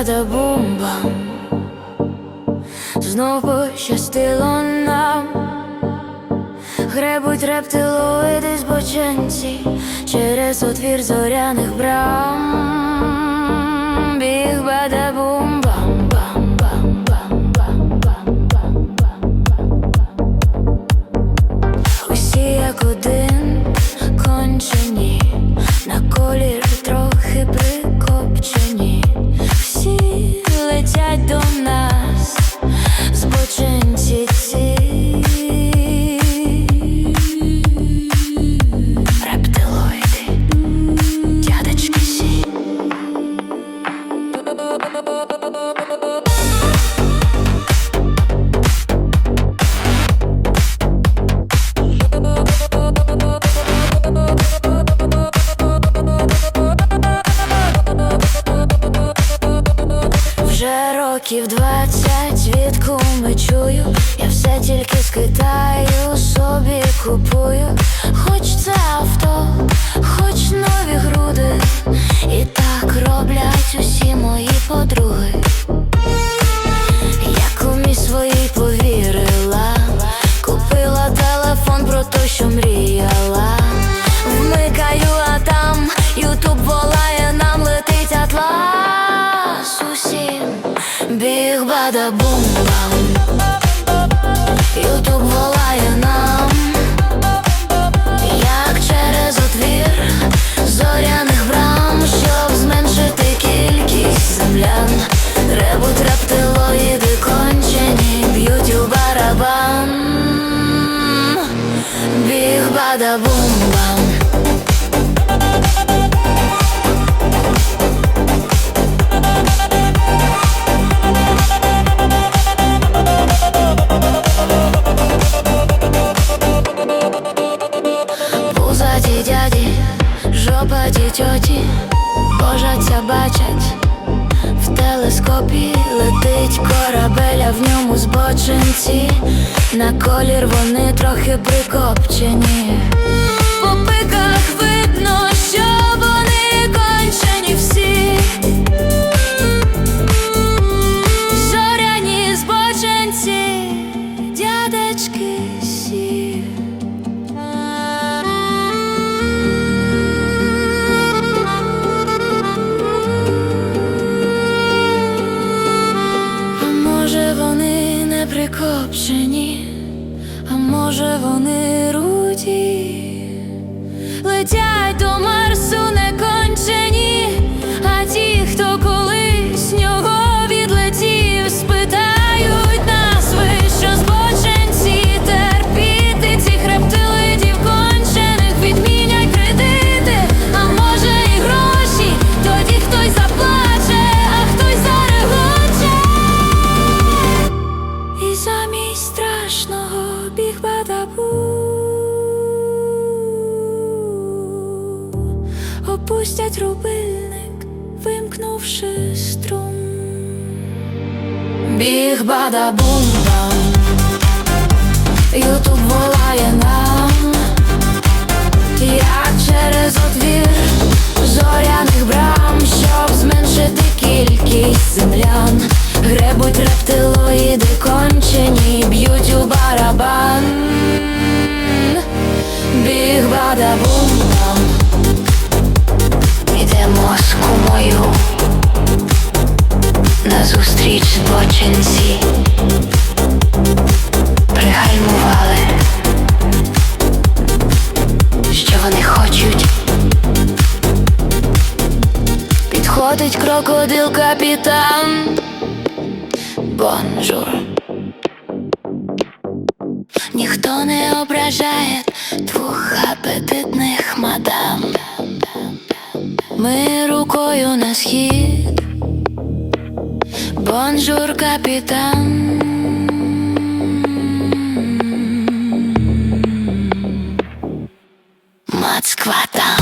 бада-бумба Знов пощастило нам, гребуть рептилоїди збоченці через отвір зоряних брам, біг бада-бумба Усі як один кончені, на колір трохи прикопчені летять Вже років двадцять від куми чую, я все тільки з собі купую, хоч це авто, хоч Біг бада бум бам Ютуб волає нам, як через отвір зоряних брам, щоб зменшити кількість землян. Ребуть рептилоїди кончені, б'ють у барабан. Біг бада бум Пузаті жопа дітьоті, божаться бачать, в телескопі летить корабель, а в ньому збочинці, на колір вони трохи прикопчені. Не прикопчені, а може вони руді, летять до Марсу не Опустять рубильник, вимкнувши струм. Біг бадабум бам Ютуб волає нам, як через отвір зоряних брам, щоб зменшити кількість землян. Гребуть рептилоїди кончені, б'ють у барабан. Біг бадабум бам Ідемо з кумою назустріч збочинці. Пригальмували, що вони хочуть. Підходить крокодил капітан. Бонжур. Ніхто не ображає двох апетитних мадам. Ми рукою на схід, бонжур капітан. там.